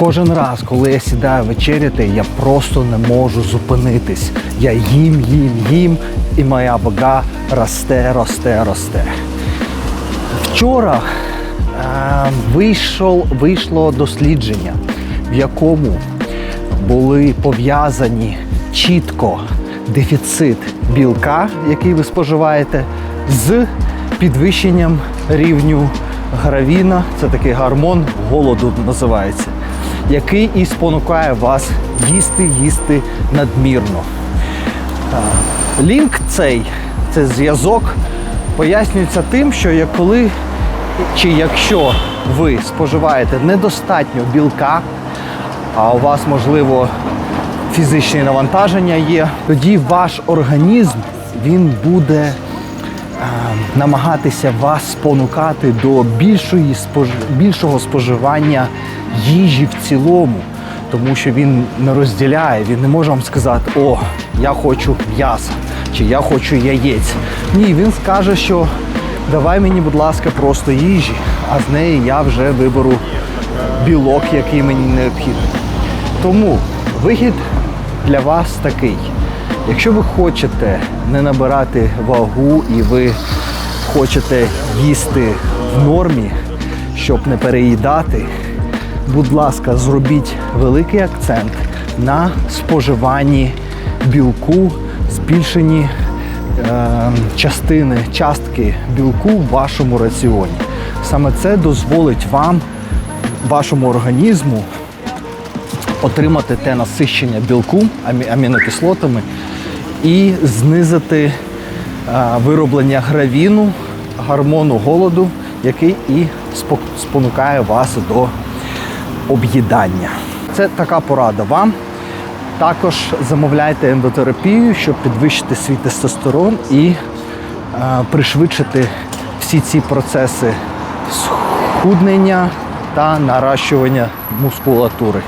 Кожен раз, коли я сідаю вечеряти, я просто не можу зупинитись. Я їм, їм, їм, і моя вага росте, росте, росте. Вчора е, вийшов, вийшло дослідження, в якому були пов'язані чітко дефіцит білка, який ви споживаєте, з підвищенням рівню гравіна, це такий гормон голоду називається, який і спонукає вас їсти, їсти надмірно. Е, Лінк цей, це зв'язок, пояснюється тим, що коли чи якщо ви споживаєте недостатньо білка, а у вас, можливо, фізичні навантаження є, тоді ваш організм він буде намагатися вас спонукати до більшої більшого споживання їжі в цілому, тому що він не розділяє, він не може вам сказати, о, я хочу м'яса чи я хочу яєць. Ні, він скаже, що давай мені, будь ласка, просто їжі, а з неї я вже виберу білок, який мені необхідний. Тому вихід для вас такий. Якщо ви хочете не набирати вагу і ви хочете їсти в нормі, щоб не переїдати, будь ласка, зробіть великий акцент на споживанні білку, збільшенні е, частини, частки білку в вашому раціоні. Саме це дозволить вам, вашому організму, отримати те насищення білку амінокислотами і знизити е, вироблення гравіну, гормону голоду, який і спонукає вас до об'їдання. Це така порада вам. Також замовляйте ендотерапію, щоб підвищити свій тестостерон і е, пришвидшити всі ці процеси схуднення та наращування мускулатури.